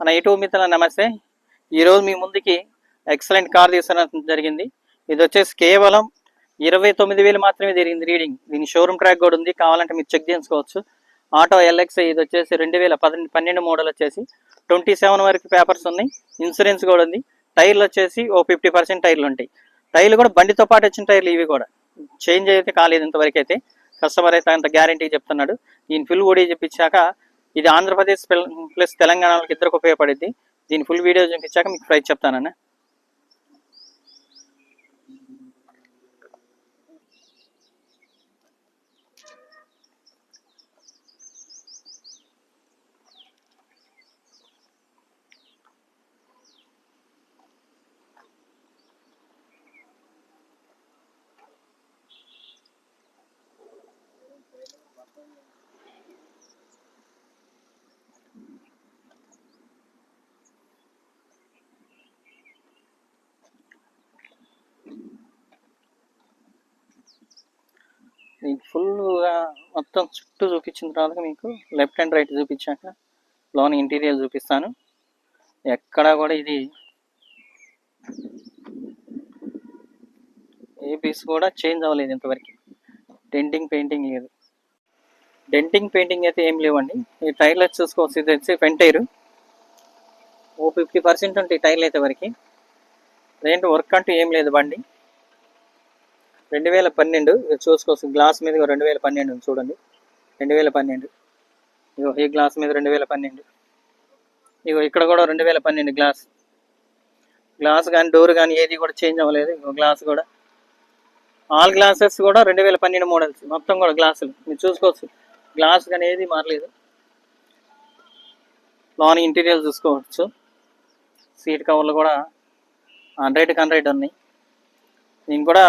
మన యూట్యూబ్ మిత్రుల నమస్తే. ఈరోజు మీ ముందుకి ఎక్సలెంట్ కార్ తీసుకురావడం జరిగింది. ఇది వచ్చేసి కేవలం ఇరవై తొమ్మిది వేలు మాత్రమే జరిగింది రీడింగ్. దీని షోరూమ్ ట్రాక్ కూడా ఉంది. కావాలంటే మీరు చెక్ చేసుకోవచ్చు ఆటో ఎల్ఎక్స్ ఇది వచ్చేసి రెండు వేల పన్నెండు పన్నెండు మోడల్ వచ్చేసి ట్వంటీ సెవెన్ వరకు పేపర్స్ ఉన్నాయి. ఇన్సూరెన్స్ కూడా ఉంది. టైర్లు వచ్చేసి ఓ ఫిఫ్టీ పర్సెంట్ టైర్లు ఉంటాయి. టైర్లు కూడా బండితో పాటు వచ్చిన టైర్లు ఇవి కూడా. చేంజ్ అయితే కాలేదు ఇంతవరకు అయితే కస్టమర్ అయితే అంత గ్యారంటీ చెప్తున్నాడు. దీని ఫిల్ కూడా చెప్పించాక ఇది ఆంధ్రప్రదేశ్ ప్లస్ తెలంగాణ వాళ్ళకి ఇద్దరికి ఉపయోగపడింది దీని ఫుల్ వీడియో చూపించాక మీకు ప్రైస్ చెప్తానన్నా. ఇది ఫుల్గా మొత్తం చుట్టూ చూపించిన తర్వాత మీకు లెఫ్ట్ అండ్ రైట్ చూపించాక లోన్ ఇంటీరియర్ చూపిస్తాను. ఎక్కడా కూడా ఇది ఏ పీస్ కూడా చేంజ్ అవ్వలేదు ఇంతవరకు. డెంటింగ్ పెయింటింగ్ లేదు. డెంటింగ్ పెయింటింగ్ అయితే ఏం లేవండి. ఈ టైర్లు వచ్చి చూసుకోవచ్చు ఇది వచ్చి ఫ్రంట్ టైర్ ఓ ఫిఫ్టీ పర్సెంట్ ఉంటాయి టైర్లు అయితే వరకు. ఏంటి వర్క్ అంటూ ఏం లేదు బండి. రెండు వేల పన్నెండు చూసుకోవచ్చు గ్లాస్ మీద రెండు వేల పన్నెండు చూడండి. రెండు వేల పన్నెండు. ఇగో ఈ గ్లాస్ మీద రెండు వేల పన్నెండు. ఇగో ఇక్కడ కూడా రెండు వేల పన్నెండు గ్లాస్. గ్లాస్ కానీ డోర్ కానీ ఏది కూడా చేంజ్ అవ్వలేదు. ఇగో గ్లాస్ కూడా. ఆల్ గ్లాసెస్ కూడా రెండు వేల పన్నెండు మోడల్స్. మొత్తం కూడా గ్లాసులు. మీరు చూసుకోవచ్చు. గ్లాస్ కానీ ఏది మారలేదు. లోన్ ఇంటీరియర్ చూసుకోవచ్చు. సీట్ కవర్లు కూడా హండ్రెడ్కి హండ్రెడ్ ఉన్నాయి. దీనికి కూడా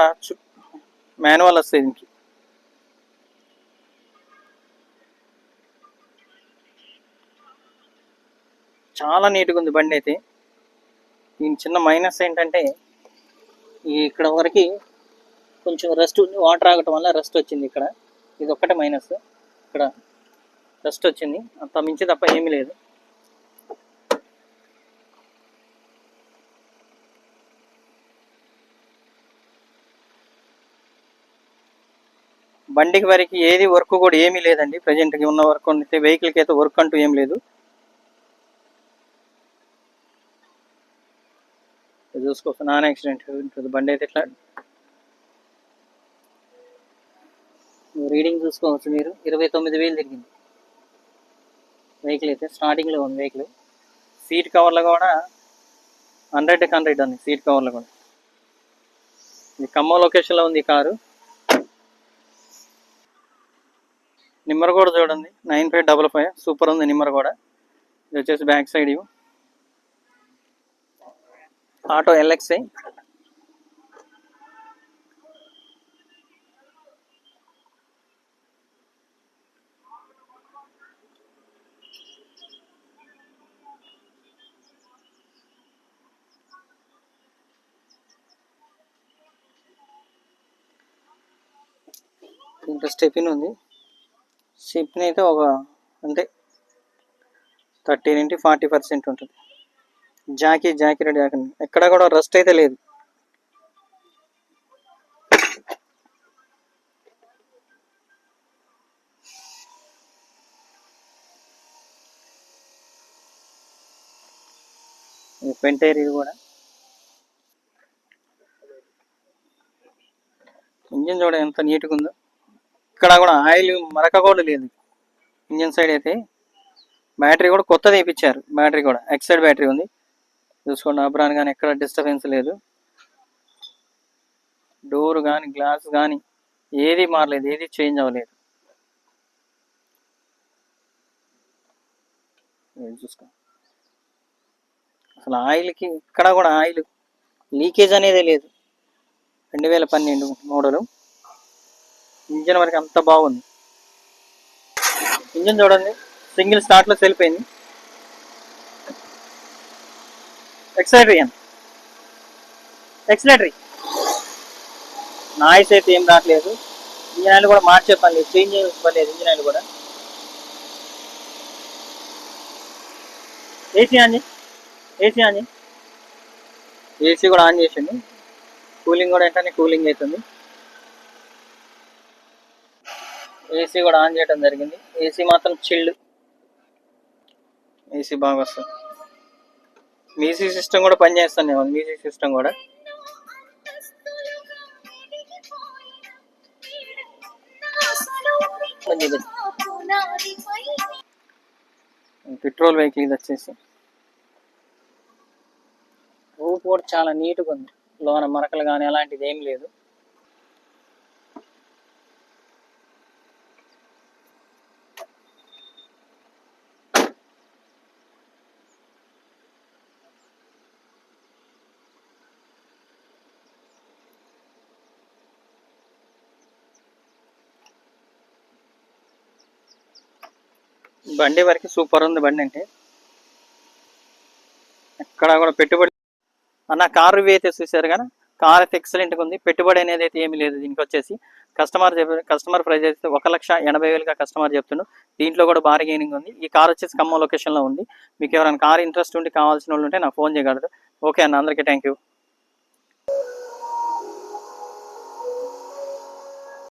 మాన్యువల్ వస్తుంది దీనికి చాలా నీట్గా ఉంది బండి అయితే. దీని చిన్న మైనస్ ఏంటంటే ఇక్కడ వరకు కొంచెం రెస్ట్ వాటర్ ఆగటం వల్ల రెస్ట్ వచ్చింది ఇక్కడ. ఇది ఒక్కటే మైనస్. ఇక్కడ రెస్ట్ వచ్చింది. అంత మించి తప్ప ఏమీ లేదు. బండికి వరకు ఏది వర్క్ కూడా ఏమీ లేదండి. ప్రజెంట్కి ఉన్న వర్క్ అయితే వెహికల్కి అయితే వర్క్ అంటూ ఏం లేదు. చూసుకో చూసుకోవచ్చు నాన్ యాక్సిడెంట్ ఉంటుంది. బండి అయితే ఇట్లా. రీడింగ్ చూసుకోవచ్చు మీరు. ఇరవై తొమ్మిది వేలు తిరిగింది. వెహికల్ అయితే స్టార్టింగ్లో ఉంది వెహికల్. సీట్ కవర్లు కూడా హండ్రెడ్ హండ్రెడ్ ఉంది. సీట్ కవర్లు కూడా. ఇది ఖమ్మం లొకేషన్లో ఉంది కారు. నిమ్మర్ కూడా చూడండి. Nine five double five. Super ఉంది నిమ్మర కూడా ఇది వచ్చేసి బ్యాక్ సైడ్ ఇవి. Auto LXI. ఇంకా స్టెఫిన్ ఉంది. సిప్ని అయితే ఒక అంటే థర్టీ నుండి ఫార్టీ పర్సెంట్ ఉంటుంది. జాకీ జాకీ రెడీ ఆకండి ఎక్కడ కూడా రస్ట్ అయితే లేదు. పెంటైర్ ఇది కూడా ఇంజిన్ చూడ ఎంత నీట్గా ఉందో. ఇక్కడ కూడా ఆయిల్ మరక కూడా లేదు. ఇంజిన్ సైడ్ అయితే బ్యాటరీ కూడా కొత్తది వేయించారు. బ్యాటరీ కూడా ఎక్సైడ్ బ్యాటరీ ఉంది. చూసుకోండి అబ్రాన్ కానీ ఎక్కడ డిస్టర్బెన్స్ లేదు. డోర్ కానీ గ్లాస్ కానీ ఏది మారలేదు ఏది చేంజ్ అవ్వలేదు. చూసుకో అసలు ఆయిల్కి ఇక్కడ కూడా ఆయిల్ లీకేజ్ అనేది లేదు. రెండు వేల పన్నెండు మోడలు. ఇంజిన్ వరకు అంత బాగుంది. ఇంజిన్ చూడండి సింగిల్ స్టార్ట్లో వెళ్ళిపోయింది ఎక్సలేటరీ అని ఎక్సలేటరీ నాయిస్ అయితే ఏం రావట్లేదు. ఇంజిన్ ఆయిల్ కూడా మార్చే పని లేదు చేంజ్ చేయవలసిన ఇంజిన్ ఆయిల్ కూడా. AC on AC on AC కూడా ఆన్ చేసింది. కూలింగ్ కూడా ఏంటంటే కూలింగ్ అవుతుంది. ఏసీ కూడా ఆన్ చేయడం జరిగింది. ఏసీ మాత్రం చిల్డ్ ఏసీ బాగా వస్తుంది. మ్యూజిక్ సిస్టమ్ కూడా పనిచేస్తుంది మ్యూజిక్ సిస్టమ్ కూడా. పెట్రోల్ వెహికల్ ఇది వచ్చేసి. రూప్ కూడా చాలా నీట్గా ఉంది. లోన మరకలు కానీ అలాంటిది ఏం లేదు. బండి వరకు సూపర్ ఉంది బండి అంటే. ఎక్కడ కూడా పెట్టుబడి అన్న కార్ రివ్యూ అయితే చూశారు కానీ కార్ అయితే ఎక్సలెంట్గా ఉంది. పెట్టుబడి అనేది అయితే ఏమీ లేదు దీనికి వచ్చేసి. కస్టమర్ కస్టమర్ ప్రైజ్ అయితే ఒక లక్ష ఎనభై వేలుగా కస్టమర్ చెప్తుండు. దీంట్లో కూడా బార్గెనింగ్ ఉంది. ఈ కార్ వచ్చేసి ఖమ్మం లొకేషన్లో ఉంది. మీకు ఎవరైనా కార్ ఇంట్రెస్ట్ ఉండి కావాల్సిన వాళ్ళు ఉంటే నాకు ఫోన్ చేయగలరు. ఓకే అన్న అందరికీ థ్యాంక్ యూ